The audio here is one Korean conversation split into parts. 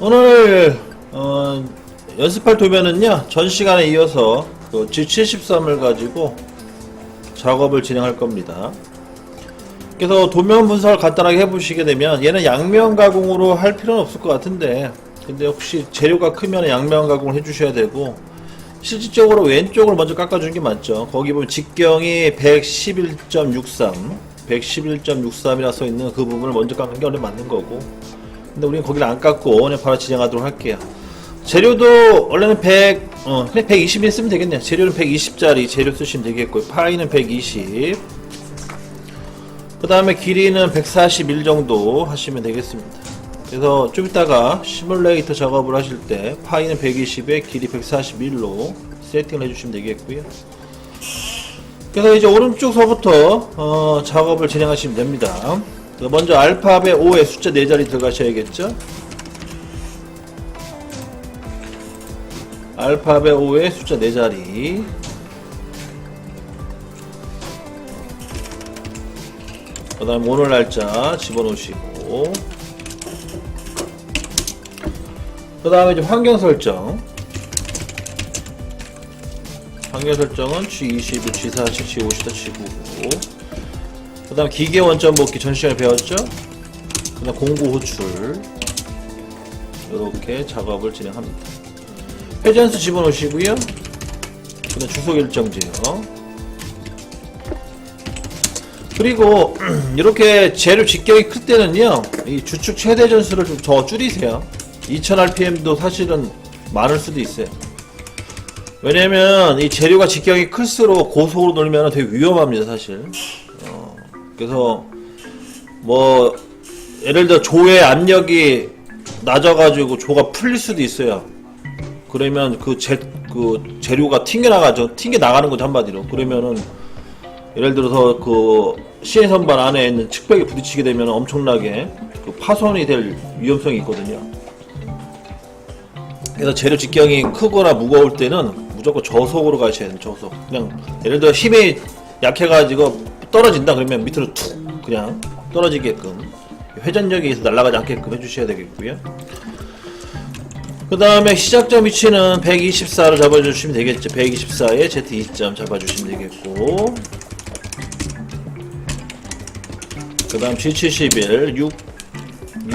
오늘 어, 연습할 도면은요 전 시간에 이어서 그 G73을 가지고 작업을 진행할 겁니다. 그래서 도면 분석을 간단하게 해보시게 되면 얘는 양면 가공으로 할 필요는 없을 것 같은데 근데 혹시 재료가 크면 양면 가공을 해주셔야 되고 실질적으로 왼쪽을 먼저 깎아주는 게 맞죠. 거기 보면 직경이 111.63 111.63이라 써 있는 그 부분을 먼저 깎는 게 원래 맞는 거고 근데 우리는 거기를 안 깎고 그냥 바로 진행하도록 할게요. 재료도 원래는 100, 어, 그냥 120일 쓰면 되겠네요. 재료는 120짜리 재료 쓰시면 되겠고요. 파이는 120. 그 다음에 길이는 141 정도 하시면 되겠습니다. 그래서 좀 이따가 시뮬레이터 작업을 하실 때 파이는 120에 길이 141로 세팅을 해주시면 되겠고요. 그래서 이제 오른쪽서부터 어, 작업을 진행하시면 됩니다. 먼저 알파벳 5에 숫자 4자리 들어가셔야겠죠? 알파벳 5에 숫자 4자리 그 다음 오늘 날짜 집어넣으시고 그 다음에 이제 환경 설정 환경 설정은 G20, G40, G50, G99. 그 다음 기계 원점 복귀 전 시간에 배웠죠? 그 다음 공구 호출. 이렇게 작업을 진행합니다. 회전수 집어넣으시고요. 그 다음 주소 결정지요. 그리고 이렇게 재료 직경이 클 때는요, 이 주축 최대 전수를 좀 더 줄이세요. 2000rpm도 사실은 많을 수도 있어요. 왜냐면 이 재료가 직경이 클수록 고속으로 돌면 되게 위험합니다 사실 어, 그래서 뭐 예를 들어 조의 압력이 낮아가지고 조가 풀릴 수도 있어요. 그러면 그, 재, 그 재료가 튕겨나가죠. 튕겨나가는 거죠 한마디로. 그러면은 예를 들어서 그 시의 선반 안에 있는 측벽에 부딪히게 되면 엄청나게 그 파손이 될 위험성이 있거든요. 그래서 재료 직경이 크거나 무거울 때는 무조건 저속으로 가셔야 돼요 저속. 그냥 예를 들어 힘이 약해가지고 떨어진다 그러면 밑으로 툭 그냥 떨어지게끔 회전력이 있어 날아가지 않게끔 해주셔야 되겠고요. 그 다음에 시작점 위치는 124로 잡아주시면 되겠죠. 124에 Z2점 잡아주시면 되겠고. 그 다음 G71 6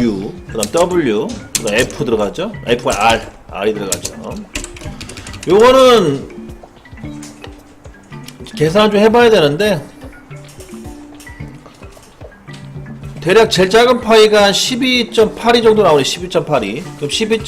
U 그 다음 W 그 다음 F 들어가죠. F가 R R이 들어가죠. 요거는 계산을 좀 해봐야 되는데 대략 제일 작은 파이가 한 12.82 정도 나오네 12.82 그럼 12.